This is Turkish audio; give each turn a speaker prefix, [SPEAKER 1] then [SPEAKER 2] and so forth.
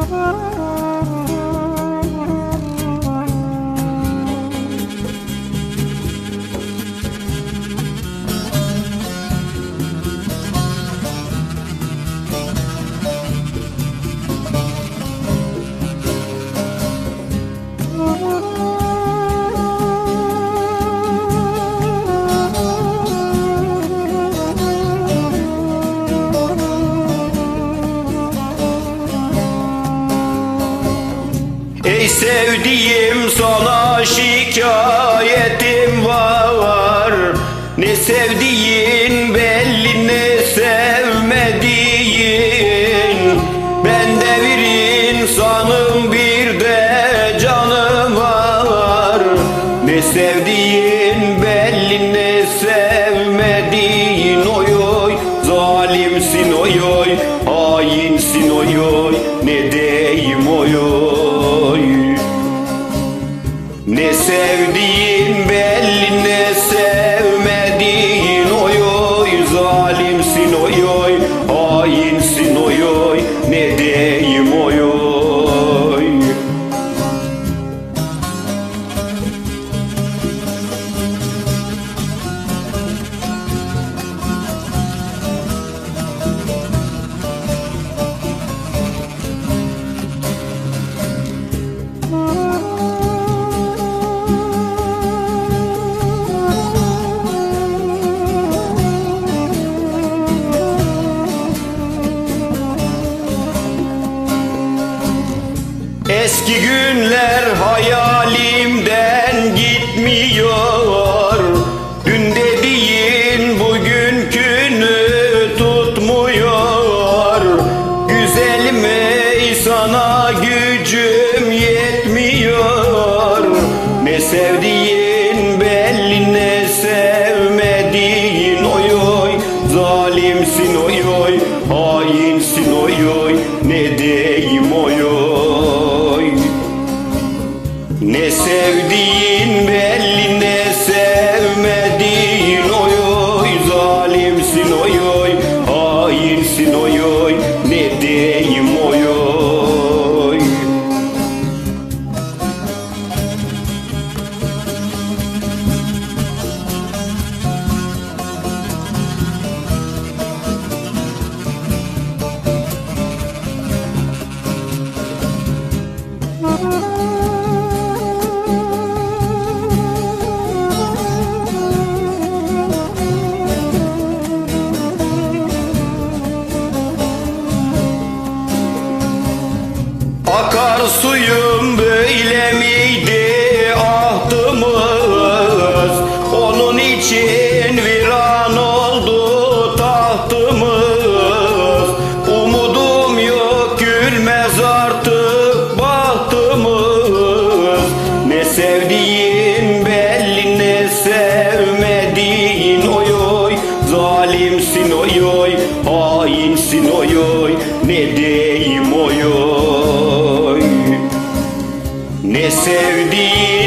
[SPEAKER 1] Bye. Ey sevdiğim sana şikayetim var. Ne sevdiğin belli ne sevmediğin. Ben de bir insanım bir de canım var. Ne sevdiğin belli ne sevmediğin ne sevdiğin Eski günler hayalimden gitmiyor. Dün dediğin bugünkünü tutmuyor. Güzelim ey sana gücüm yetmiyor. Ne sevdiğin Ne Akar suyum böyle miydi ahtımız? Onun için viran oldu tahtımız. Umudum yok gülmez artık bahtımız. Ne sevdiğin belli ne sevmediğin oy oy. Zalimsin oy oy hainsin oy oy Ne